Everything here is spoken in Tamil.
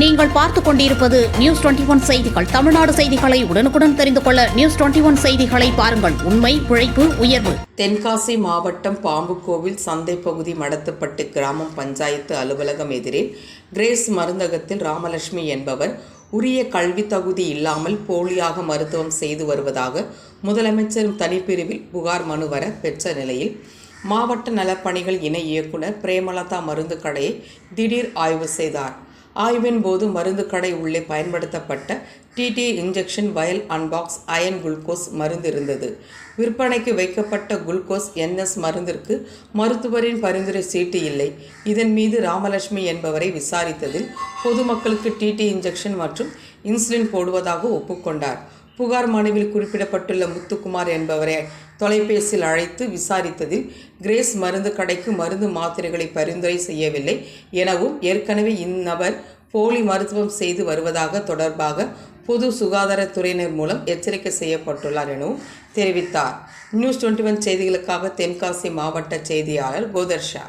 நீங்கள் பார்த்துக் கொண்டிருப்பது நியூஸ் டுவெண்டி ஒன் செய்திகள். தமிழ்நாடு செய்திகளை உடனுக்குடன் தெரிந்து கொள்ள நியூஸ் டுவெண்டி ஒன் செய்திகளை பாருங்கள். உண்மை உழைப்பு உயர்வு. தென்காசி மாவட்டம் பாம்புக்கோவில் சந்தை பகுதி மடத்துப்பட்டு கிராமம் பஞ்சாயத்து அலுவலகம் எதிரே கிரேஸ் மருந்தகத்தில் ராமலட்சுமி என்பவர் உரிய கல்வி தகுதி இல்லாமல் போலியாக மருத்துவம் செய்து வருவதாக முதலமைச்சர் தனிப்பிரிவில் புகார் மனு வர பெற்ற நிலையில் மாவட்ட நலப்பணிகள் இணை இயக்குனர் பிரேமலதா மருந்து கடையை திடீர் ஆய்வு செய்தார். ஆய்வின் போது மருந்து கடை உள்ளே பயன்படுத்தப்பட்ட TT injection vial unbox iron glucose மருந்து இருந்தது. விற்பனைக்கு வைக்கப்பட்ட குளுக்கோஸ் என்எஸ் மருந்திற்கு மருத்துவரின் பரிந்துரை சீட்டு இல்லை. இதன் மீது ராமலட்சுமி என்பவரை விசாரித்ததில் பொதுமக்களுக்கு டிடி இன்ஜெக்ஷன் மற்றும் இன்சுலின் போடுவதாக ஒப்புக்கொண்டார். புகார் மனுவில் குறிப்பிடப்பட்டுள்ள முத்துக்குமார் என்பவரை தொலைபேசியில் அழைத்து விசாரித்ததில் கிரேஸ் மருந்து கடைக்கு மருந்து மாத்திரைகளை பரிந்துரை செய்யவில்லை எனவும் ஏற்கனவே இந்நபர் போலி மருத்துவம் செய்து வருவதாக தொடர்பாக பொது சுகாதாரத்துறையினர் மூலம் எச்சரிக்கை செய்யப்பட்டுள்ளார் எனவும் தெரிவித்தார். நியூஸ் டுவெண்ட்டி ஒன் செய்திகளுக்காக தென்காசி மாவட்ட செய்தியாளர் கோதர்ஷா.